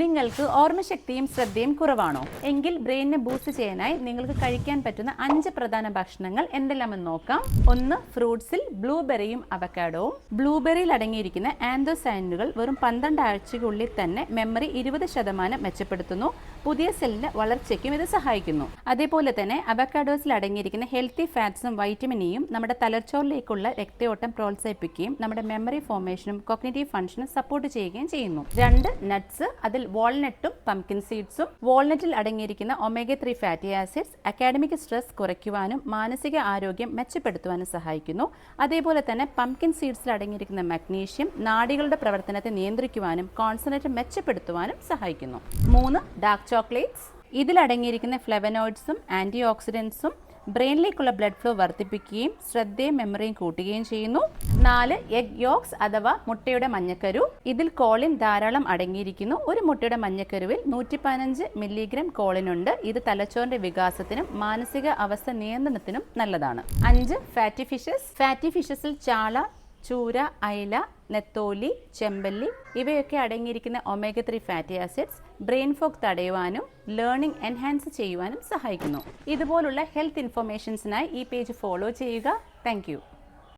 നിങ്ങൾക്ക് ഓർമ്മശക്തിയും ശ്രദ്ധയും കുറവാണോ? എങ്കിൽ ബ്രെയിനിനെ ബൂസ്റ്റ് ചെയ്യാനായി നിങ്ങൾക്ക് കഴിക്കാൻ പറ്റുന്ന അഞ്ച് പ്രധാന ഭക്ഷണങ്ങൾ എന്തെല്ലാമെന്ന് നോക്കാം. ഒന്ന് ഫ്രൂട്ട്സിൽ ബ്ലൂബെറിയും അവക്കാഡോവും ബ്ലൂബെറിയിൽ അടങ്ങിയിരിക്കുന്ന ആന്തോസൈനുകൾ വെറും പന്ത്രണ്ട് ആഴ്ചയ്ക്കുള്ളിൽ തന്നെ മെമ്മറി ഇരുപത് ശതമാനം മെച്ചപ്പെടുത്തുന്നു. പുതിയ സെല്ലിന്റെ വളർച്ചയ്ക്കും ഇത് സഹായിക്കുന്നു. അതേപോലെ തന്നെ അവക്കാഡോസിൽ അടങ്ങിയിരിക്കുന്ന ഹെൽത്തി ഫാറ്റ്സും വൈറ്റമിനെയും നമ്മുടെ തലച്ചോറിലേക്കുള്ള രക്തയോട്ടം പ്രോത്സാഹിപ്പിക്കുകയും നമ്മുടെ മെമ്മറി ഫോർമേഷനും കോഗ്നേറ്റീവ് ഫംഗ്ഷനും സപ്പോർട്ട് ചെയ്യുകയും ചെയ്യുന്നു. രണ്ട് നട്ട്സ്. അതിൽ വാൾനട്ടും പംകിൻ സീഡ്സും വാൾനട്ടിൽ അടങ്ങിയിരിക്കുന്ന omega three fatty acids academic stress കുറയ്ക്കുവാനും മാനസിക ആരോഗ്യം മെച്ചപ്പെടുത്തുവാനും സഹായിക്കുന്നു. അതേപോലെ തന്നെ പംകിൻ സീഡ്സിൽ അടങ്ങിയിരിക്കുന്ന മഗ്നീഷ്യം നാടികളുടെ പ്രവർത്തനത്തെ നിയന്ത്രിക്കുവാനും കോൺസെൻട്രേറ്റ് മെച്ചപ്പെടുത്തുവാനും സഹായിക്കുന്നു. മൂന്ന് ഡാർക്ക് ചോക്ലേറ്റ്സ് ഇതിലടങ്ങിയിരിക്കുന്ന ഫ്ലെവനോയിഡ്സും ആന്റി ഓക്സിഡൻസും ബ്രെയിനിലേക്കുള്ള ബ്ലഡ് ഫ്ലോ വർദ്ധിപ്പിക്കുകയും ശ്രദ്ധയും മെമ്മറിയും കൂട്ടുകയും ചെയ്യുന്നു. നാല് എഗ് യോക്സ് അഥവാ മുട്ടയുടെ മഞ്ഞക്കരു. ഇതിൽ കോളിൻ ധാരാളം അടങ്ങിയിരിക്കുന്നു. ഒരു മുട്ടയുടെ മഞ്ഞക്കരുവിൽ നൂറ്റി പതിനഞ്ച് മില്ലിഗ്രാം കോളിൻ ഉണ്ട്. ഇത് തലച്ചോറിന്റെ വികാസത്തിനും മാനസിക അവസ്ഥ നിയന്ത്രണത്തിനും നല്ലതാണ്. അഞ്ച് ഫാറ്റി ഫിഷസ് ഫാറ്റി ഫിഷസിൽ ചാള ചൂര അയല നെത്തോലി ചെമ്പല്ലി ഇവയൊക്കെ അടങ്ങിയിരിക്കുന്ന omega three fatty acids brain fog തടയുവാനും learning enhance ചെയ്യുവാനും സഹായിക്കുന്നു. ഇതുപോലുള്ള ഹെൽത്ത് ഇൻഫർമേഷൻസിനായി ഈ പേജ് ഫോളോ ചെയ്യുക. താങ്ക്